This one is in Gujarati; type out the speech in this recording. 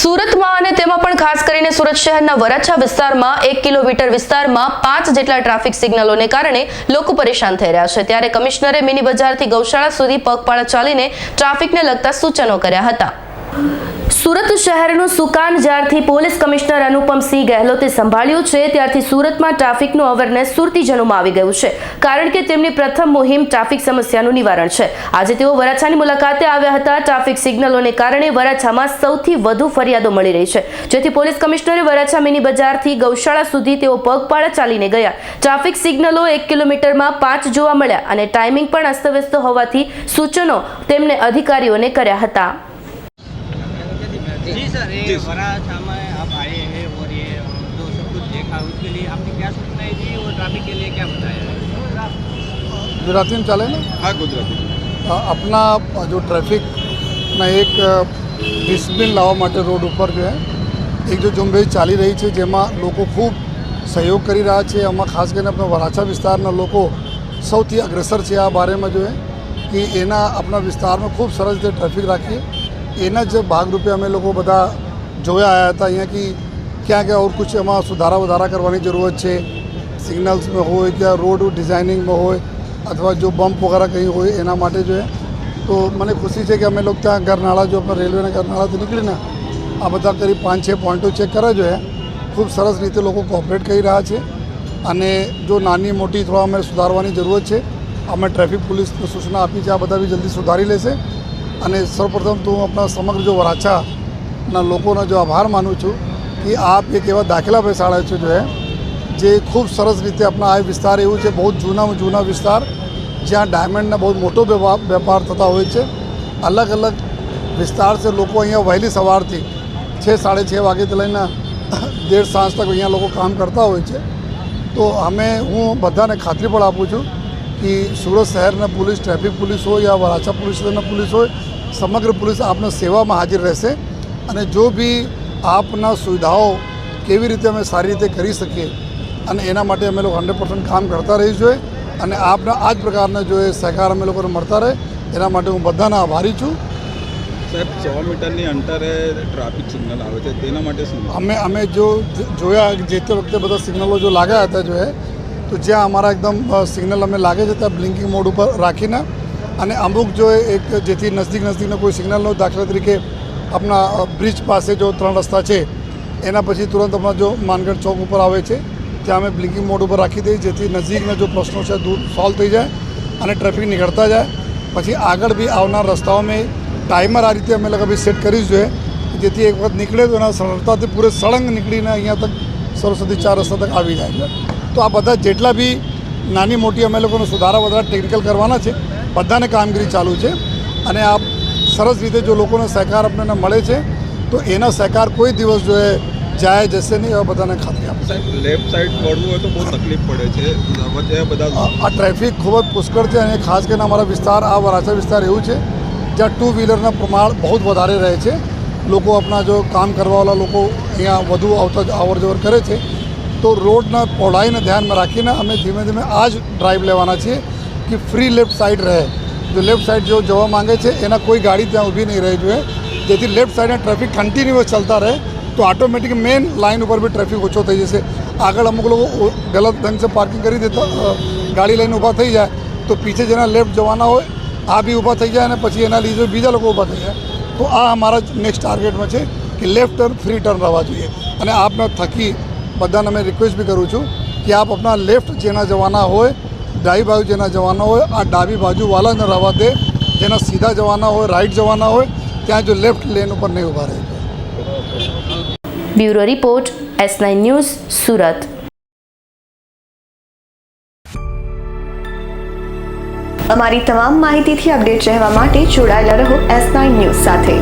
સુરતમાં અને તેમાં પણ ખાસ કરીને સુરત શહેરના વરાછા વિસ્તારમાં એક કિલોમીટર વિસ્તારમાં પાંચ જેટલા ટ્રાફિક સિગ્નલોને કારણે લોકો પરેશાન થઈ રહ્યા છે. ત્યારે કમિશનરે મિની બજારથી ગૌશાળા સુધી પગપાળા ચાલીને ટ્રાફિકને લગતા સૂચનો કર્યા હતા. સુરત શહેરનું સુકાન જ્યારથી પોલીસ કમિશનર અનુપમસિંહ ગહેલોતે સંભાળ્યું છે, ત્યારથી સુરતમાં ટ્રાફિકનું અવેરનેસ સુરતીજનોમાં આવી ગયું છે, કારણ કે તેમની પ્રથમ મુહિમ ટ્રાફિક સમસ્યાનું નિવારણ છે. આજે તેઓ વરાછાની મુલાકાતે આવ્યા હતા. ટ્રાફિક સિગ્નલોને કારણે વરાછામાં સૌથી વધુ ફરિયાદો મળી રહી છે. જેથી પોલીસ કમિશનરે વરાછા મિની બજારથી ગૌશાળા સુધી તેઓ પગપાળા ચાલીને ગયા. ટ્રાફિક સિગ્નલો એક કિલોમીટરમાં પાંચ જોવા મળ્યા અને ટાઈમિંગ પણ અસ્તવ્યસ્ત હોવાથી સૂચનો તેમને અધિકારીઓને કર્યા હતા. जी सर ये वराछा में आप आए हैं और ये जो सब कुछ देखा उसके लिए आपने क्या सूचनाएं दी और ट्रैफिक के लिए क्या बताया गुजराती में चले ना हाँ गुजराती અ, આપના જો ટ્રાફિકના એક ડિસિપ્લિન લાવવા માટે રોડ ઉપર જો હે એક જો ઝુંબેશ ચાલી રહી છે જેમાં લોકો ખૂબ સહયોગ કરી રહ્યા છે આમાં ખાસ કરીને આપણા વરાછા વિસ્તારના લોકો સૌથી અગ્રેસર છે આ બારેમાં જો હે કે એના આપણા વિસ્તારમાં ખૂબ સરસ રીતે ટ્રાફિક રાખીએ એના જ ભાગરૂપે અમે લોકો બધા જોયા આવ્યા હતા અહીંયા કે ક્યાં ક્યાં ઓર કુછ એમાં સુધારા વધારા કરવાની જરૂરત છે. સિગ્નલ્સમાં હોય કે રોડ ડિઝાઇનિંગમાં હોય અથવા જો બમ્પ વગેરે કંઈ હોય એના માટે જો હે. તો મને ખુશી છે કે અમે લોકો ત્યાં ગરનાળા જો રેલવેના ગરનાળાથી નીકળીને આ બધા કરી પાંચ છ પોઈન્ટો ચેક કર્યા જો હે. ખૂબ સરસ રીતે લોકો કોઓપરેટ કરી રહ્યા છે. અને જો નાની મોટી થોડા અમે સુધારવાની જરૂરત છે. અમે ટ્રાફિક પોલીસને સૂચના આપી છે આ બધા બી જલ્દી સુધારી લેશે. અને સૌપ્રથમ તો હું આપણા સમગ્ર જો વરાછાના લોકોનો જો આભાર માનું છું કે આપ એક એવા દાખલા બેસાડ્યા છો જો જે ખૂબ સરસ રીતે આપણા આ વિસ્તાર એવું છે, બહુ જૂનામાં જૂના વિસ્તાર, જ્યાં ડાયમંડના બહુ મોટો વેપાર થતા હોય છે. અલગ અલગ વિસ્તાર છે, લોકો અહીંયા વહેલી સવારથી છ, સાડે છ વાગ્યાથી લઈને દેઢ સાંજ તક અહીંયા લોકો કામ કરતા હોય છે. તો અમે, હું બધાને ખાતરી પણ આપું છું કે સુરત શહેરના પોલીસ ટ્રાફિક પોલીસ હોય યા વરાછા પોલીસ સ્ટેશનના પોલીસ હોય સમગ્ર પોલીસ આપના સેવામાં હાજર રહેશે અને જો બી આપના સુવિધાઓ કેવી રીતે અમે સારી રીતે કરી શકીએ અને એના માટે અમે લોકો હંડ્રેડ પર્સન્ટ કામ કરતા રહી જોઈએ અને આપના આ જ પ્રકારના જો એ સહકાર અમે લોકોને મળતા રહે એના માટે હું બધાના આભારી છું. સાહેબ સો મીટરની અંતરે ટ્રાફિક સિગ્નલ આવે છે તેના માટે શું? અમે અમે જો જોયા જે તે વખતે બધા સિગ્નલો જો લાગ્યા હતા જો એ તો જ્યાં અમારા એકદમ સિગ્નલ અમે લાગે છે ત્યાં બ્લિંકિંગ મોડ ઉપર રાખીને અને અમુક જો એક જેથી નજીક નજીકનો કોઈ સિગ્નલનો દાખલા તરીકે આપણા બ્રિજ પાસે જો ત્રણ રસ્તા છે, એના પછી તુરંત અમારા જો માનગઢ ચોક ઉપર આવે છે, ત્યાં અમે બ્લિંકિંગ મોડ ઉપર રાખી દઈએ, જેથી નજીકના જો પ્રશ્નો છે દૂર સોલ્વ થઈ જાય અને ટ્રાફિક નીકળતા જાય. પછી આગળ બી આવનાર રસ્તાઓમાં ટાઈમર આ રીતે અમે બી સેટ કરી જોઈએ જેથી એક વખત નીકળે તો એના સરળતાથી પૂરે સળંગ નીકળીને અહીંયા તક સરસ્વતી ચાર રસ્તા તક આવી જાય તો આ બધા જેટલા બી નાની મોટી અમે લોકોને સુધારા વધારા ટેકનિકલ કરવાના છે બધાને કામગીરી ચાલુ છે અને આ સરસ રીતે જો લોકોનો સહકાર આપણને મળે છે તો એનો સહકાર કોઈ દિવસ જો જાય જશે નહીં એવા બધાને ખાતરી આપે લેફ્ટ સાઈડ વળવું હોય તો બહુ તકલીફ પડે છે. બધા આ આ ટ્રાફિક ખૂબ જ પુષ્કળ છે અને ખાસ કરીને અમારા વિસ્તાર આ વરાછા વિસ્તાર એવું છે જ્યાં ટુ વ્હીલરના પ્રમાણ બહુ જ વધારે રહે છે. લોકો આપણા જો કામ કરવાવાળા લોકો અહીંયા વધુ આવતા અવર જવર કરે છે. તો રોડના પહોળાઈને ધ્યાનમાં રાખીને અમે ધીમે ધીમે આ જ ડ્રાઈવ લેવાના છીએ કે ફ્રી લેફ્ટ સાઈડ રહે. જો લેફ્ટ સાઈડ જો જવા માંગે છે, એના કોઈ ગાડી ત્યાં ઊભી નહીં રહે જોઈએ. જેથી લેફ્ટ સાઈડના ટ્રાફિક કન્ટિન્યુઅસ ચાલતા રહે, તો ઓટોમેટિક મેઇન લાઇન ઉપર બી ટ્રાફિક ઓછો થઈ જશે. આગળ અમુક લોકો ગલત ઢંગ સે પાર્કિંગ કરી દેતા ગાડી લઈને ઊભા થઈ જાય. તો પીછે જેના લેફ્ટ જવાના હોય, આ બી ઊભા થઈ જાય અને પછી એના લીધે બીજા લોકો ઊભા થઈ જાય. તો આ અમારા નેક્સ્ટ ટાર્ગેટમાં છે કે લેફ્ટ ટર્ન ફ્રી ટર્ન રહેવા જોઈએ. અને આપના થકી બધાને અમે રિક્વેસ્ટ બી કરું છું કે આપ આપણા લેફ્ટ જેના જવાના હોય ડાબી બાજુ જેના જવાના હોય આ ડાબી બાજુવાળા ન રહેવા દે. જેના સીધા જવાના હોય રાઈટ જવાના હોય ત્યાં જો લેફ્ટ લેન ઉપર નહીં ઊભા રહે. Bureau report S nine news Surat. અમારી તમામ માહિતીથી અપડેટ રહેવા માટે જોડાયેલા રહો એસ નાઇન ન્યૂઝ સાથે.